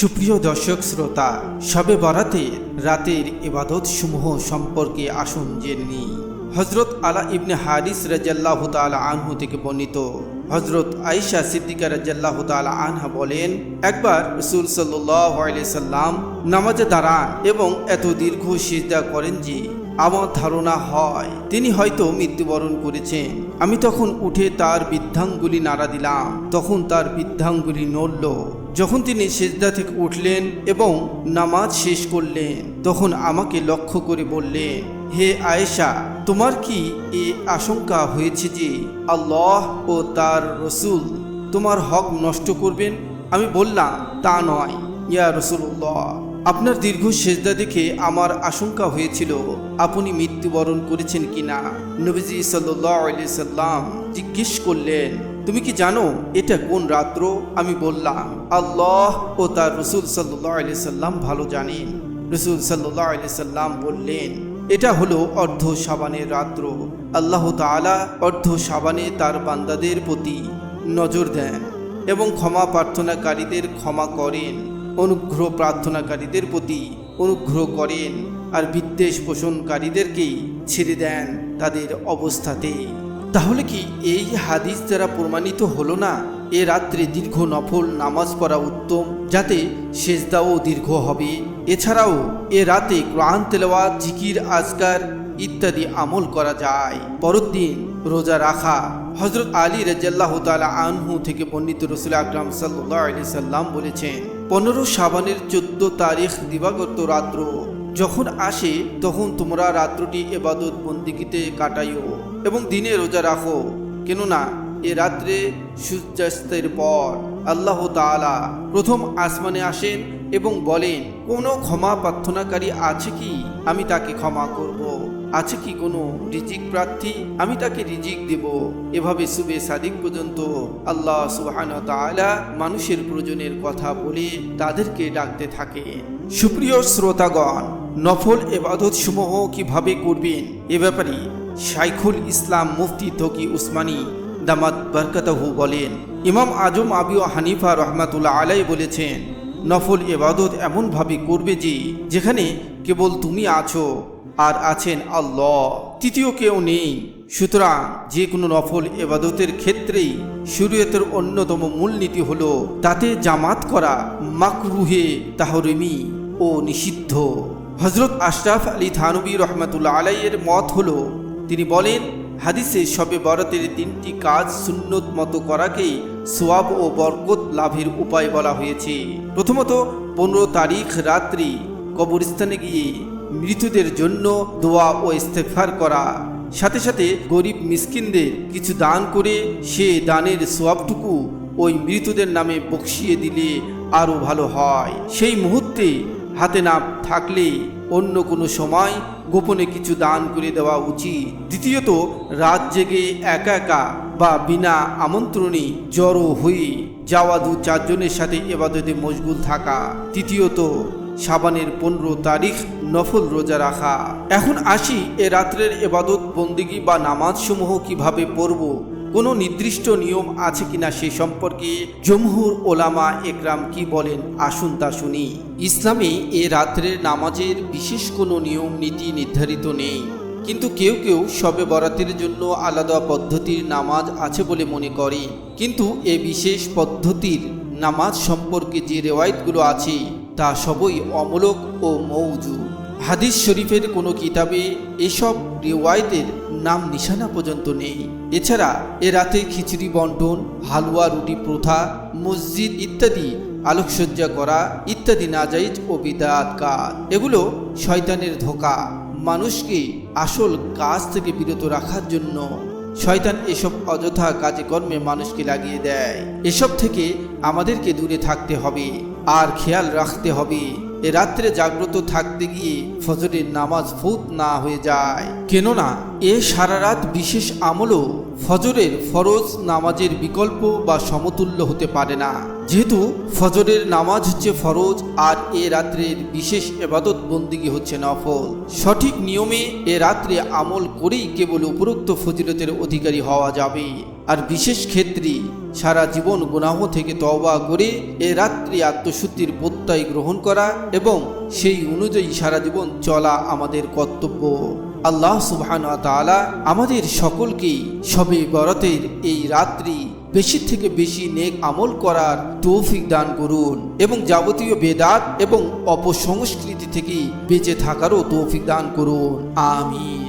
সুপ্রিয় দর্শক শ্রোতা, সবে বরাতে রাতের ইবাদত সমূহ সম্পর্কে আসুন জেনে হজরত আলা ইবনে হারিস রাজাল্লাহ তালা আনহু থেকে বর্ণিত। হজরত আইসা সিদ্দিকা রাজাল্লাহ তালা আনহা বলেন, একবার রসুল সাল্লাম নামাজে দাঁড়ান এবং এত দীর্ঘ সিজদা করেন যে আমার ধারণা হয় তিনি হয়তো মৃত্যুবরণ করেছেন। আমি তখন উঠে তার বৃদ্ধাঙ্গুলি নাড়া দিলাম। তখন তার বৃদ্ধাঙ্গুলি নড়ল। যখন তিনি সেজদা থেকে উঠলেন এবং নামাজ শেষ করলেন, তখন আমাকে লক্ষ্য করে বললেন হে আয়েশা, তোমার কি এ আশঙ্কা হয়েছে যে আল্লাহ ও তার রসুল তোমার হক নষ্ট করবেন? আমি বললাম, তা নয়, ইয়া রসুল্লাহ আপনার দীর্ঘ সেজদা দেখে আমার আশঙ্কা হয়েছিল, আপনি মৃত্যুবরণ করেছেন কিনা? নবীজি সাল্লি সাল্লাম জিজ্ঞেস করলেন তুমি কি জানো এটা কোন রাত্র? আমি বললাম, আল্লাহ ও তার রসুল সাল্লি সাল্লাম ভালো জানেন। রসুল সাল্লি সাল্লাম বললেন, এটা হলো অর্ধ সাবানের রাত্র। আল্লাহ তাআলা অর্ধ সাবানে তার বান্দাদের প্রতি নজর দেন এবং ক্ষমা প্রার্থনাকারীদের ক্ষমা করেন, অনুগ্রহ প্রার্থনাকারীদের প্রতি অনুগ্রহ করেন আর বিদ্বেষ পোষণকারীদেরকেই ছেড়ে দেন তাদের অবস্থাতেই তাহলে কি এই হাদিস দ্বারা প্রমাণিত হলো না এ রাত্রে দীর্ঘ নফল নামাজ পড়া উত্তম, যাতে সেজদাও দীর্ঘ হবে? এছাড়াও এ রাতে কোরআন, তেলাওয়াত, জিকির, আজকার ইত্যাদি আমল করা যায়। পরের দিন রোজা রাখা। হজরত আলী রাজাল্লাহ তালা আনহু থেকে বর্ণিত রসুল আকরাম সাল্লি সাল্লাম বলেছেন, পনেরো সাবানের চোদ্দ তারিখ দিবাগত রাত্র। যখন আসে, তখন তোমরা রাত্রটি এবাদত বন্দিকিতে কাটাইও এবং দিনে রোজা রাখো কেননা, এ রাত্রে সূর্যাস্তের পর আল্লাহ তালা প্রথম আসমানে আসেন এবং বলেন, কোনো ক্ষমা প্রার্থনাকারী আছে কি আমি তাকে ক্ষমা করব। আছে কি কোনো রিজিক প্রার্থী? আমি তাকে রিজিক দেব। এভাবে সুবে সাদিক পর্যন্ত আল্লাহ সুবহান তাআলা মানুষের প্রয়োজনের কথা বলে তাদেরকে ডাকতে থাকে। সুপ্রিয় শ্রোতাগণ, নফল এবাদত সমূহ কীভাবে করবেন? এ ব্যাপারে শাইখুল ইসলাম মুফতি তকি উসমানী দামাত বরকতহু বলেন, ইমাম আজম আবি ও হানিফা রহমাতুল্লাহ আলাই বলেছেন, নফল এবাদত এমনভাবে করবে যে, যেখানে কেবল তুমি আছো আর আছেন আল্লাহ। তৃতীয় কেউ নেই। সুতরাং যে কোনো নফল এবাদতের ক্ষেত্রেই শরীয়তের অন্যতম মূলনীতি হল তাতে জামাত করা মাকরুহে, তাহরিমি ও নিষিদ্ধ। হজরত আশরাফ আলী থানবী রহমতুল্লাহ আলাইয়ের মত হল, তিনি বলেন, হাদিসে সবে বরাতের তিনটি কাজ সুন্নত মতো করাকেই সোয়াব ও বরকত লাভের উপায় বলা হয়েছে। প্রথমত, পনেরো তারিখ রাত্রি কবরস্থানে গিয়ে মৃতদের জন্য দোয়া ও ইস্তেফার করা। সাথে সাথে গরিব মিসকিনদের কিছু দান করে সে দানের সোয়াবটুকু ওই মৃতদের নামে বকশিয়ে দিলে আরও ভালো হয়। সেই মুহূর্তে হাতে না থাকলে অন্য কোনো সময় গোপনে কিছু দান করে দেওয়া উচিত। দ্বিতীয়ত, রাত জেগে একা একা বা বিনা আমন্ত্রণে জড়ো হয়ে যাওয়া দু চারজনের সাথে এবাদতে মশগুল থাকা। তৃতীয়ত সাবানের পনেরো তারিখ নফল রোজা রাখা। এখন আসি এ রাত্রের এবাদত, বন্দিগি বা নামাজ সমূহ কীভাবে পড়ব? কোনো নির্দিষ্ট নিয়ম আছে কিনা সে সম্পর্কে জমহুর ওলামা একরাম কি বলেন? আসুন তা শুনি। ইসলামে এ রাত্রের নামাজের বিশেষ কোনো নিয়ম, নীতি নির্ধারিত নেই। কিন্তু কেউ কেউ সবে বরাতের জন্য আলাদা পদ্ধতির নামাজ আছে বলে মনে করে। কিন্তু এ বিশেষ পদ্ধতির নামাজ সম্পর্কে যে রেওয়ায়তগুলো আছে তা সবই অমূলক ও মৌজু। হাদিস শরীফের কোনো কিতাবে এসব রেওয়ায়তের নাম নিশানা পর্যন্ত নেই। এছাড়া এ রাতে খিচুড়ি বন্টন, হালুয়া রুটি প্রথা, মসজিদ ইত্যাদি, আলোকসজ্জা করা ইত্যাদি নাজাইজ ও বিদাত কাজ। এগুলো শয়তানের ধোকা। মানুষকে আসল কাজ থেকে বিরত রাখার জন্য শয়তান এসব অযথা কাজে কর্মে মানুষকে লাগিয়ে দেয়। এসব থেকে আমাদেরকে দূরে থাকতে হবে। আর খেয়াল রাখতে হবে, এ রাত্রে জাগ্রত থাকতে গিয়ে ফজরের নামাজ ফুত না হয়ে যায়। কেননা এ সারা রাত বিশেষ আমলও ফজরের ফরজ নামাজের বিকল্প বা সমতুল্য হতে পারে না। যেহেতু ফজরের নামাজ হচ্ছে ফরজ আর এ রাত্রের বিশেষ এবাদত বন্দিগি হচ্ছে নফল। সঠিক নিয়মে এ রাত্রে আমল করেই কেবল উপরোক্ত ফজিলতের অধিকারী হওয়া যাবে। আর বিশেষ ক্ষেত্রে সারা জীবন গুনাহ থেকে তওবা করে এ রাত্রি আত্মশুদ্ধির প্রত্যয় গ্রহণ করা এবং সেই অনুযায়ী সারা জীবন চলা আমাদের কর্তব্য। আল্লাহ সুবহান আমাদের সকলকেই সবে বরতের এই রাত্রি বেশি থেকে বেশি নেক আমল করার তৌফিক দান করুন এবং যাবতীয় বেদাত এবং অপসংস্কৃতি থেকে বেঁচে থাকারও তৌফিক দান করুন। আমিন।